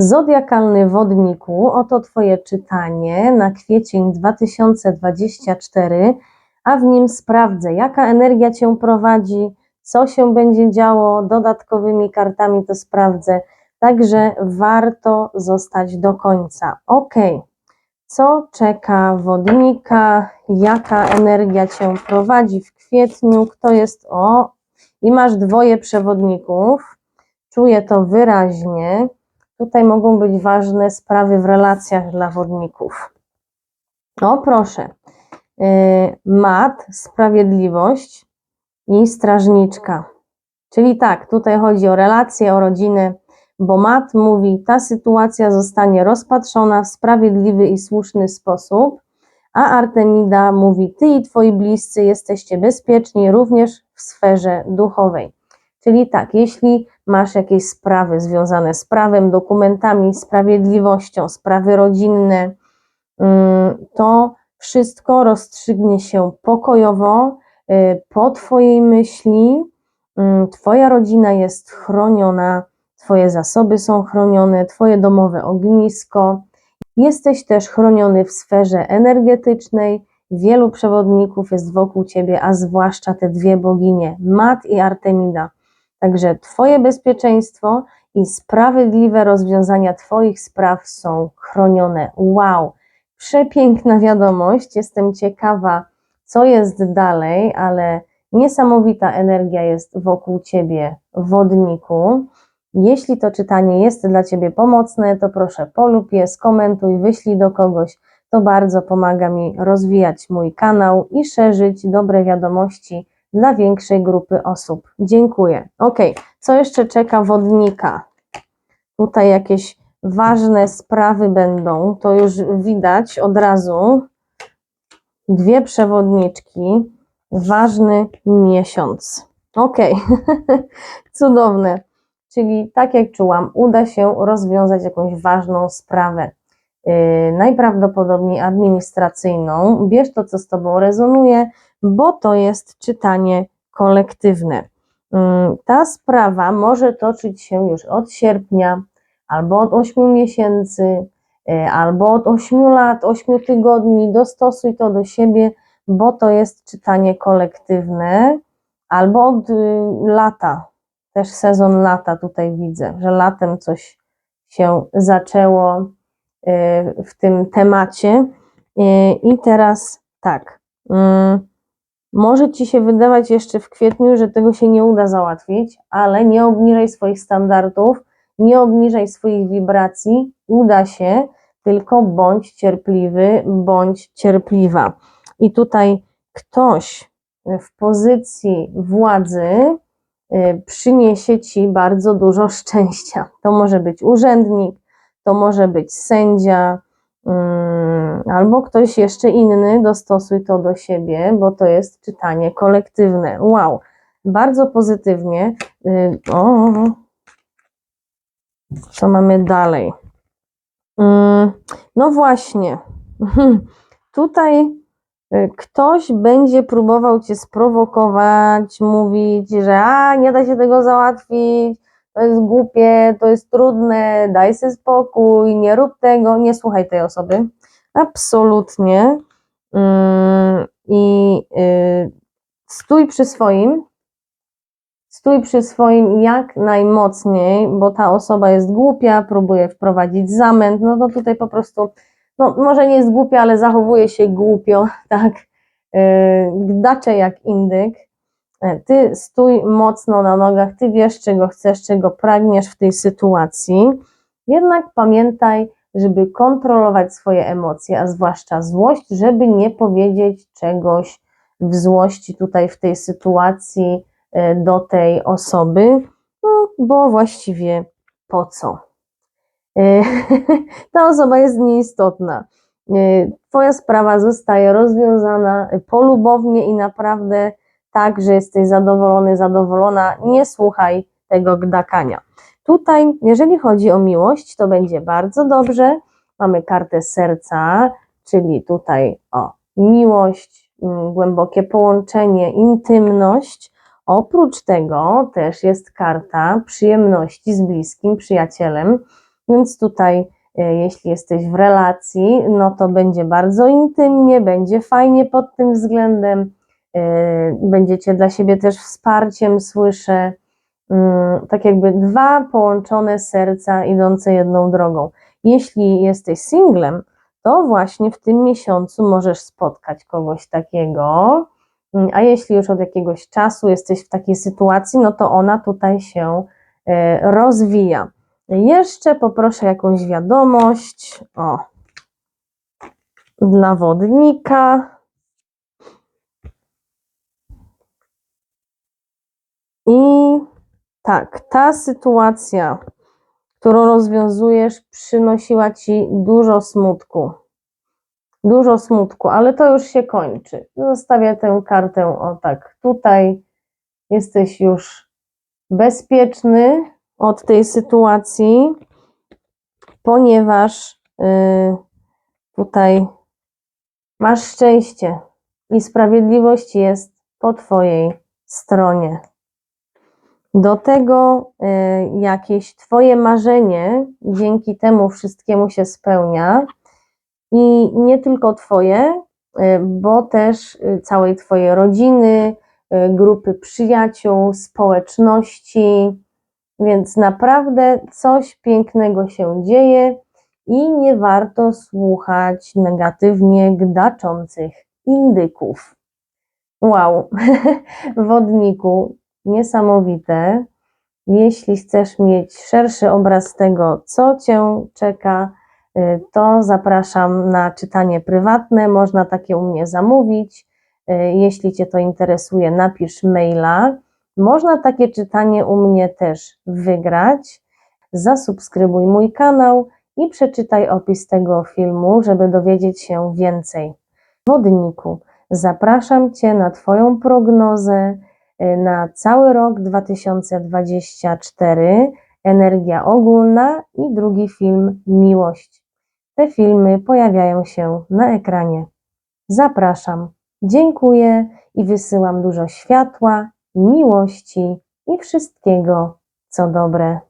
Zodiakalny wodniku, oto Twoje czytanie na kwiecień 2024, a w nim sprawdzę, jaka energia Cię prowadzi, co się będzie działo, dodatkowymi kartami to sprawdzę, także warto zostać do końca. Ok, co czeka wodnika, jaka energia Cię prowadzi w kwietniu, kto jest o, i masz dwoje przewodników, czuję to wyraźnie. Tutaj mogą być ważne sprawy w relacjach dla wodników. O proszę, yy, mat, sprawiedliwość i strażniczka. Czyli tak, tutaj chodzi o relacje, o rodzinę, bo mat mówi, ta sytuacja zostanie rozpatrzona w sprawiedliwy i słuszny sposób, a Artemida mówi, ty i twoi bliscy jesteście bezpieczni również w sferze duchowej. Czyli tak, jeśli masz jakieś sprawy związane z prawem, dokumentami, sprawiedliwością, sprawy rodzinne, mm, to wszystko rozstrzygnie się pokojowo, y, po Twojej myśli. Mm, twoja rodzina jest chroniona, Twoje zasoby są chronione, Twoje domowe ognisko. Jesteś też chroniony w sferze energetycznej. Wielu przewodników jest wokół Ciebie, a zwłaszcza te dwie boginie, Mat i Artemida. Także Twoje bezpieczeństwo i sprawiedliwe rozwiązania Twoich spraw są chronione. Wow, przepiękna wiadomość. Jestem ciekawa, co jest dalej, ale niesamowita energia jest wokół Ciebie, wodniku. Jeśli to czytanie jest dla Ciebie pomocne, to proszę polub je, skomentuj, wyślij do kogoś. To bardzo pomaga mi rozwijać mój kanał i szerzyć dobre wiadomości dla większej grupy osób. Dziękuję. Ok, co jeszcze czeka wodnika? Tutaj jakieś ważne sprawy będą, to już widać od razu. Dwie przewodniczki, ważny miesiąc. Ok, cudowne. Czyli tak jak czułam, uda się rozwiązać jakąś ważną sprawę. Yy, najprawdopodobniej administracyjną. Bierz to, co z Tobą rezonuje, bo to jest czytanie kolektywne. Mm, ta sprawa może toczyć się już od sierpnia, albo od 8 miesięcy, y, albo od 8 lat, 8 tygodni. Dostosuj to do siebie, bo to jest czytanie kolektywne, albo od y, lata. Też sezon lata tutaj widzę, że latem coś się zaczęło y, w tym temacie. I teraz tak. Mm, może Ci się wydawać jeszcze w kwietniu, że tego się nie uda załatwić, ale nie obniżaj swoich standardów, nie obniżaj swoich wibracji, uda się, tylko bądź cierpliwy, bądź cierpliwa. I tutaj ktoś w pozycji władzy y, przyniesie Ci bardzo dużo szczęścia. To może być urzędnik, to może być sędzia, Mm, albo ktoś jeszcze inny, dostosuj to do siebie, bo to jest czytanie kolektywne. Wow, bardzo pozytywnie. Y, o, co mamy dalej? Mm, no właśnie, tutaj y, ktoś będzie próbował cię sprowokować, mówić, że a, nie da się tego załatwić, to jest głupie, to jest trudne, daj sobie spokój, nie rób tego, nie słuchaj tej osoby. Absolutnie. Mm, I y, stój przy swoim, stój przy swoim jak najmocniej, bo ta osoba jest głupia, próbuje wprowadzić zamęt, no to tutaj po prostu, no może nie jest głupia, ale zachowuje się głupio, tak, y, gdacze jak indyk, ty stój mocno na nogach, ty wiesz, czego chcesz, czego pragniesz w tej sytuacji. Jednak pamiętaj, żeby kontrolować swoje emocje, a zwłaszcza złość, żeby nie powiedzieć czegoś w złości tutaj w tej sytuacji e, do tej osoby, no, bo właściwie po co? E, ta osoba jest nieistotna. Twoja sprawa zostaje rozwiązana polubownie i naprawdę tak, że jesteś zadowolony, zadowolona, nie słuchaj tego gdakania. Tutaj, jeżeli chodzi o miłość, to będzie bardzo dobrze. Mamy kartę serca, czyli tutaj o miłość, mm, głębokie połączenie, intymność. Oprócz tego też jest karta przyjemności z bliskim przyjacielem. Więc tutaj, e, jeśli jesteś w relacji, no to będzie bardzo intymnie, będzie fajnie pod tym względem. E, Będziecie dla siebie też wsparciem, słyszę. Mm, Tak jakby dwa połączone serca idące jedną drogą. Jeśli jesteś singlem, to właśnie w tym miesiącu możesz spotkać kogoś takiego. Mm, A jeśli już od jakiegoś czasu jesteś w takiej sytuacji, no to ona tutaj się e, rozwija. Jeszcze poproszę jakąś wiadomość. O. Dla wodnika. I tak, ta sytuacja, którą rozwiązujesz, przynosiła ci dużo smutku. Dużo smutku, ale to już się kończy. Zostawię tę kartę o tak tutaj. Jesteś już bezpieczny od tej sytuacji, ponieważ y, tutaj masz szczęście i sprawiedliwość jest po Twojej stronie. Do tego y, jakieś Twoje marzenie dzięki temu wszystkiemu się spełnia. I nie tylko Twoje, y, bo też y, całej Twojej rodziny, grupy przyjaciół, społeczności. Więc naprawdę coś pięknego się dzieje i nie warto słuchać negatywnie gdaczących indyków. Wow, wodniku, niesamowite. Jeśli chcesz mieć szerszy obraz tego, co Cię czeka, y, to zapraszam na czytanie prywatne. Można takie u mnie zamówić. Y, Jeśli Cię to interesuje, napisz maila. Można takie czytanie u mnie też wygrać. Zasubskrybuj mój kanał i przeczytaj opis tego filmu, żeby dowiedzieć się więcej. Wodniku, zapraszam Cię na Twoją prognozę na cały rok 2024, energia ogólna i drugi film Miłość. Te filmy pojawiają się na ekranie. Zapraszam, dziękuję i wysyłam dużo światła, miłości i wszystkiego, co dobre.